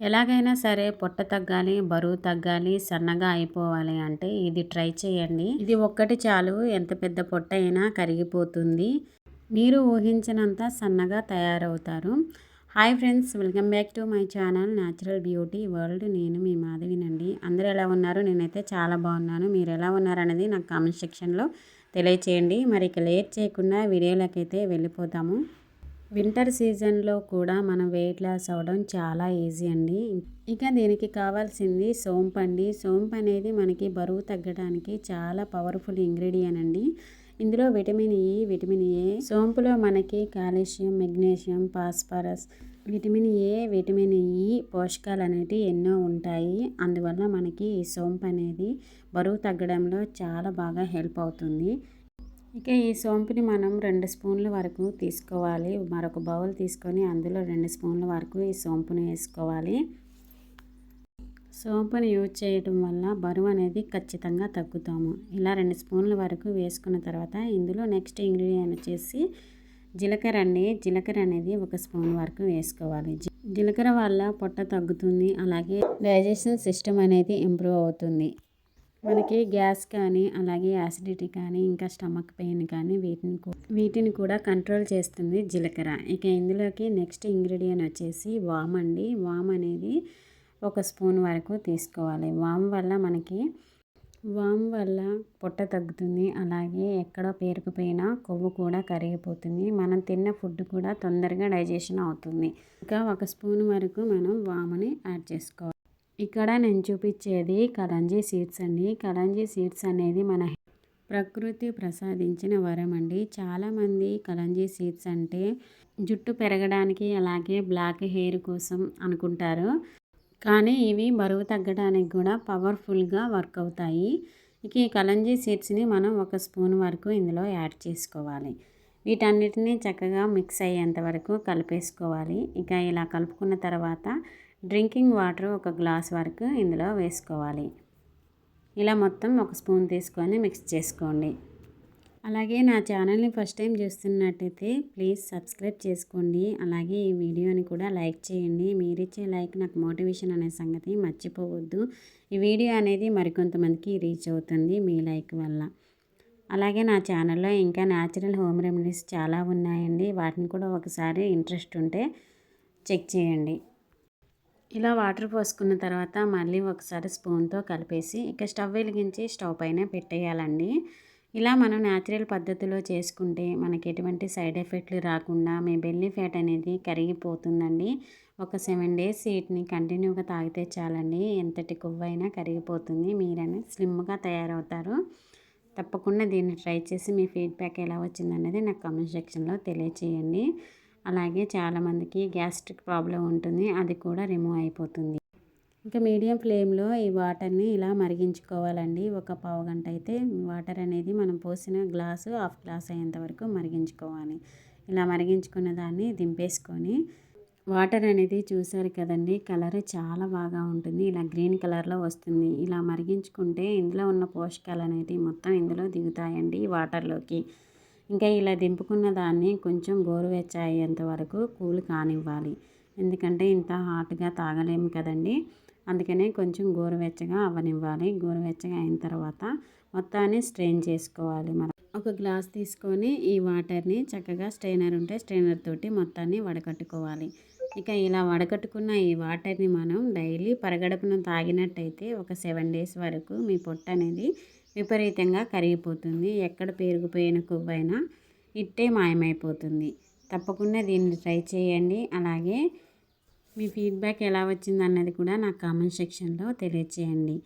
ఎలాగైనా సరే పొట్ట తగ్గాలి బరువు తగ్గాలి సన్నగా అయిపోవాలి అంటే ఇది ట్రై చేయండి. ఇది ఒక్కటి చాలు ఎంత పెద్ద పొట్ట అయినా కరిగిపోతుంది. మీరు ఊహించినంత సన్నగా తయారవుతారు. Hi friends welcome back to my channel natural beauty world నేను మీ మాధవినండి అందరూ ఎలా ఉన్నారు? నేనైతే చాలా బాగున్నాను. మీరు ఎలా ఉన్నారు అనేది నాకు కామెంట్ సెక్షన్లో తెలియచేయండి. మరి ఇక లేట్ చేయకుండా వీడియోలకైతే వెళ్ళిపోతాము. వింటర్ సీజన్లో కూడా మనం వెయిట్ లాస్ అవ్వడం చాలా ఈజీ అండి. ఇక దీనికి కావాల్సింది సోంపు అండి. సోంపు అనేది మనకి బరువు తగ్గడానికి చాలా పవర్ఫుల్ ఇంగ్రీడియంట్ అండి. ఇందులో విటమిన్ ఈ విటమిన్ ఏ సోంపులో మనకి calcium magnesium phosphorus vitamin A vitamin E పోషకాలు అనేవి ఎన్నో ఉంటాయి. అందువల్ల మనకి ఈ సోంపు అనేది బరువు తగ్గడంలో చాలా బాగా హెల్ప్ అవుతుంది. ఇక ఈ సోంపుని మనం రెండు స్పూన్ల వరకు తీసుకోవాలి. మరొక బౌల్ తీసుకొని అందులో రెండు స్పూన్ల వరకు ఈ సోంపుని వేసుకోవాలి. సోంపుని యూజ్ చేయడం వల్ల బరువు అనేది ఖచ్చితంగా తగ్గుతాము. ఇలా రెండు స్పూన్ల వరకు వేసుకున్న తర్వాత ఇందులో నెక్స్ట్ ఇంగ్రీడియంట్ వచ్చేసి జీలకర్ర అండి. జీలకర్ర అనేది ఒక స్పూన్ వరకు వేసుకోవాలి. జీలకర్ర వల్ల పొట్ట తగ్గుతుంది. అలాగే డైజెషన్ సిస్టమ్ అనేది ఇంప్రూవ్ అవుతుంది. మనకి గ్యాస్ కానీ అలాగే యాసిడిటీ కానీ ఇంకా స్టమక్ పెయిన్ కానీ వీటిని వీటిని కూడా కంట్రోల్ చేస్తుంది జీలకర్ర. ఇక ఇందులోకి నెక్స్ట్ ఇంగ్రీడియంట్ వచ్చేసి వామ్ అండి. వామ్ అనేది ఒక స్పూన్ వరకు తీసుకోవాలి. వామ్ వల్ల మనకి వామ్ వల్ల పొట్ట తగ్గుతుంది. అలాగే ఎక్కడ పేరుకుపోయినా కొవ్వు కూడా కరిగిపోతుంది. మనం తిన్న ఫుడ్ కూడా తొందరగా డైజెషన్ అవుతుంది. ఇంకా ఒక స్పూన్ వరకు మనం వాముని యాడ్ చేసుకోవాలి. ఇక్కడ నేను చూపించేది కలంజీ సీడ్స్ అండి. కలంజీ సీడ్స్ అనేది మన ప్రకృతి ప్రసాదించిన వరం అండి. చాలామంది కలంజీ సీడ్స్ అంటే జుట్టు పెరగడానికి అలాగే బ్లాక్ హెయిర్ కోసం అనుకుంటారు. కానీ ఇవి బరువు తగ్గడానికి కూడా పవర్ఫుల్గా వర్క్ అవుతాయి. ఇక ఈ కలంజీ సీడ్స్ని మనం ఒక స్పూన్ వరకు ఇందులో యాడ్ చేసుకోవాలి. వీటన్నిటిని చక్కగా మిక్స్ అయ్యేంత వరకు కలిపేసుకోవాలి. ఇక ఇలా కలుపుకున్న తర్వాత డ్రింకింగ్ వాటర్ ఒక గ్లాస్ వరకు ఇందులో వేసుకోవాలి. ఇలా మొత్తం ఒక స్పూన్ తీసుకొని మిక్స్ చేసుకోండి. అలాగే నా ఛానల్ని ఫస్ట్ టైం చూస్తున్నట్టయితే ప్లీజ్ సబ్స్క్రైబ్ చేసుకోండి. అలాగే ఈ వీడియోని కూడా లైక్ చేయండి. మీరిచ్చే లైక్ నాకు మోటివేషన్ అనే సంగతి మర్చిపోవద్దు. ఈ వీడియో అనేది మరికొంతమందికి రీచ్ అవుతుంది మీ లైక్ వల్ల. అలాగే నా ఛానల్లో ఇంకా న్యాచురల్ హోమ్ రెమెడీస్ చాలా ఉన్నాయండి. వాటిని కూడా ఒకసారి ఇంట్రెస్ట్ ఉంటే చెక్ చేయండి. ఇలా వాటర్ పోసుకున్న తర్వాత మళ్ళీ ఒకసారి స్పూన్తో కలిపేసి ఇక స్టవ్ వెలిగించి స్టవ్ పైన పెట్టేయాలండి. ఇలా మనం న్యాచురల్ పద్ధతిలో చేసుకుంటే మనకి ఎటువంటి సైడ్ ఎఫెక్ట్లు రాకుండా మీ బెల్లీ ఫ్యాట్ అనేది కరిగిపోతుందండి. ఒక సెవెన్ డేస్ వీటిని కంటిన్యూగా తాగితే చాలండి. ఎంతటి కొవ్వైనా కరిగిపోతుంది. మీరని స్లిమ్గా తయారవుతారు. తప్పకుండా దీన్ని ట్రై చేసి మీ ఫీడ్బ్యాక్ ఎలా వచ్చిందనేది నాకు కామెంట్ సెక్షన్లో తెలియచేయండి. అలాగే చాలామందికి గ్యాస్ట్రిక్ ప్రాబ్లం ఉంటుంది అది కూడా రిమూవ్ అయిపోతుంది. ఇంకా మీడియం ఫ్లేమ్లో ఈ వాటర్ని ఇలా మరిగించుకోవాలండి. ఒక పావు గంట అయితే వాటర్ అనేది మనం పోసిన గ్లాసు హాఫ్ గ్లాస్ అయ్యేంత వరకు మరిగించుకోవాలి. ఇలా మరిగించుకున్న దాన్ని దింపేసుకొని వాటర్ అనేది చూసారు కదండి కలర్ చాలా బాగా ఉంటుంది. ఇలా గ్రీన్ కలర్లో వస్తుంది. ఇలా మరిగించుకుంటే ఇందులో ఉన్న పోషకాలు అనేది మొత్తం ఇందులో దిగుతాయండి వాటర్లోకి. ఇంకా ఇలా దింపుకున్న దాన్ని కొంచెం గోరువెచ్చ అయ్యేంత వరకు కూల్ కానివ్వాలి. ఎందుకంటే ఇంత హాట్గా తాగలేము కదండి. అందుకనే కొంచెం గోరువెచ్చగా అవ్వనివ్వాలి గోరువెచ్చగా అయిన తర్వాత మొత్తాన్ని స్ట్రెయిన్ చేసుకోవాలి మనం. ఒక గ్లాస్ తీసుకొని ఈ వాటర్ని చక్కగా స్ట్రైనర్ ఉంటే స్ట్రైనర్ తోటి మొత్తాన్ని వడకట్టుకోవాలి. ఇక ఇలా వడకట్టుకున్న ఈ వాటర్ని మనం డైలీ పరగడపున తాగినట్టయితే ఒక సెవెన్ డేస్ వరకు మీ పొట్ట అనేది విపరీతంగా కరిగిపోతుంది. ఎక్కడ పేరుకుపోయిన కొవ్వైనా ఇట్టే మాయమైపోతుంది. తప్పకుండా దీన్ని ట్రై చేయండి. అలాగే మీ ఫీడ్బ్యాక్ ఎలా వచ్చింది అన్నది కూడా నా కామెంట్ సెక్షన్లో తెలియచేయండి.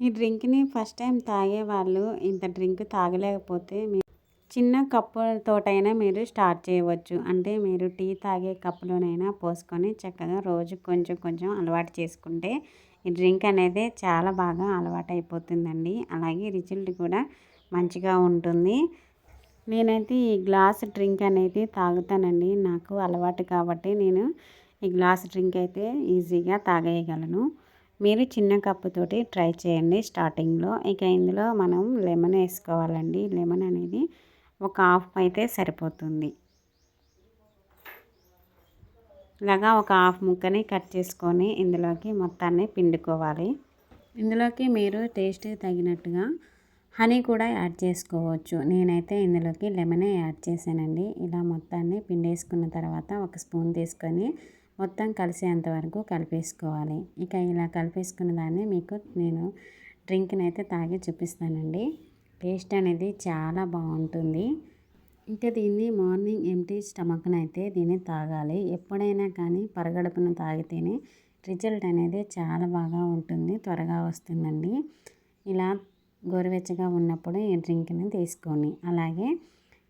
ఈ డ్రింక్ని ఫస్ట్ టైం తాగే వాళ్ళు ఇంత డ్రింక్ తాగలేకపోతే మీరు చిన్న కప్పుతోటైనా మీరు స్టార్ట్ చేయవచ్చు. అంటే మీరు టీ తాగే కప్పులోనైనా పోసుకొని చక్కగా రోజు కొంచెం కొంచెం అలవాటు చేసుకుంటే ఈ డ్రింక్ అనేది చాలా బాగా అలవాటైపోతుందండి. అలాగే రిజల్ట్ కూడా మంచిగా ఉంటుంది. నేనైతే ఈ గ్లాస్ డ్రింక్ అనేది తాగుతానండి. నాకు అలవాటు కాబట్టి నేను ఈ గ్లాస్ డ్రింక్ అయితే ఈజీగా తాగేయగలను. మీరు చిన్న కప్పుతోటి ట్రై చేయండి స్టార్టింగ్లో. ఇక ఇందులో మనం లెమన్ వేసుకోవాలండి. లెమన్ అనేది ఒక హాఫ్ అయితే సరిపోతుంది. ఇలాగా ఒక హాఫ్ ముక్కని కట్ చేసుకొని ఇందులోకి మొత్తాన్ని పిండుకోవాలి. ఇందులోకి మీరు టేస్ట్ తగినట్టుగా హనీ కూడా యాడ్ చేసుకోవచ్చు. నేనైతే ఇందులోకి లెమనే యాడ్ చేశానండి. ఇలా మొత్తాన్ని పిండేసుకున్న తర్వాత ఒక స్పూన్ తీసుకొని మొత్తం కలిసేంత వరకు కలిపేసుకోవాలి. ఇక ఇలా కలిపేసుకున్న దాన్ని మీకు నేను డ్రింక్ని అయితే తాగి చూపిస్తానండి. టేస్ట్ అనేది చాలా బాగుంటుంది. ఇంకా దీన్ని మార్నింగ్ ఎంటీ స్టమక్ని అయితే దీన్ని తాగాలి. ఎప్పుడైనా కానీ పరగడుపున తాగితేనే రిజల్ట్ అనేది చాలా బాగా ఉంటుంది త్వరగా వస్తుందండి. ఇలా గోరువెచ్చగా ఉన్నప్పుడు ఈ డ్రింక్ని తీసుకోండి. అలాగే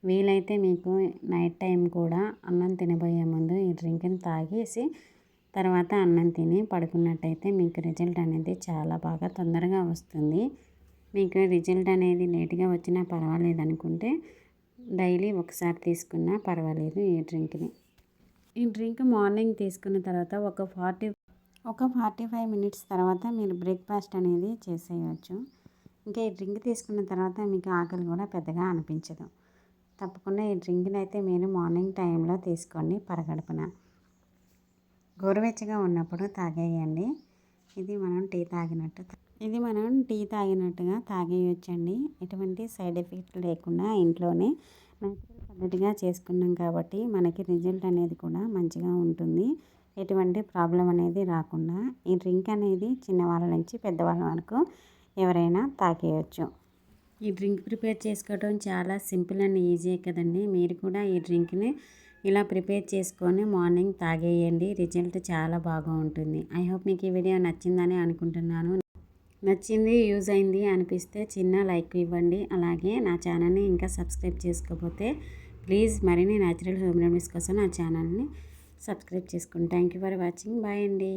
వీలైతే మీకు నైట్ టైం కూడా అన్నం తినబోయే ముందు ఈ డ్రింక్ని తాగేసి తర్వాత అన్నం తిని పడుకున్నట్టయితే మీకు రిజల్ట్ అనేది చాలా బాగా తొందరగా వస్తుంది. మీకు రిజల్ట్ అనేది లేట్గా వచ్చినా పర్వాలేదు అనుకుంటే డైలీ ఒకసారి తీసుకున్నా పర్వాలేదు ఈ డ్రింక్ని. ఈ డ్రింక్ మార్నింగ్ తీసుకున్న తర్వాత ఒక ఫార్టీ ఒక ఫార్టీ ఫైవ్ మినిట్స్ తర్వాత మీరు బ్రేక్ఫాస్ట్ అనేది చేసేయచ్చు. ఇంకా ఈ డ్రింక్ తీసుకున్న తర్వాత మీకు ఆకలి కూడా పెద్దగా అనిపించదు. తప్పకుండా ఈ డ్రింక్ని అయితే మీరు మార్నింగ్ టైంలో తీసుకోండి పరగడుపున. గోరువెచ్చగా ఉన్నప్పుడు తాగేయండి. ఇది మనం టీ తాగినట్టు ఇది మనం టీ తాగినట్టుగా తాగేయచ్చండి. ఎటువంటి సైడ్ ఎఫెక్ట్ లేకుండా ఇంట్లోనే న్యాచురల్ పద్ధతిగా చేసుకున్నాం కాబట్టి మనకి రిజల్ట్ అనేది కూడా మంచిగా ఉంటుంది. ఎటువంటి ప్రాబ్లం అనేది రాకుండా ఈ డ్రింక్ అనేది చిన్నవాళ్ళ నుంచి పెద్దవాళ్ళ వరకు ఎవరైనా తాగేయచ్చు. ఈ డ్రింక్ ప్రిపేర్ చేసుకోవడం చాలా సింపుల్ అండ్ ఈజీ కదండి. మీరు కూడా ఈ డ్రింక్ని ఇలా ప్రిపేర్ చేసుకొని మార్నింగ్ తాగేయండి. రిజల్ట్ చాలా బాగా ఉంటుంది ఐ హోప్ మీకు ఈ వీడియో నచ్చిందని అనుకుంటున్నాను. నచ్చింది యూజ్ అయింది అనిపిస్తే చిన్న లైక్ ఇవ్వండి. అలాగే నా ఛానల్ని ఇంకా సబ్స్క్రైబ్ చేసుకోకపోతే ప్లీజ్ మరిన్ని న్యాచురల్ హోమ్ రెమెడీస్ కోసం నా ఛానల్ని సబ్స్క్రైబ్ చేసుకోండి thank you for watching. Bye అండి.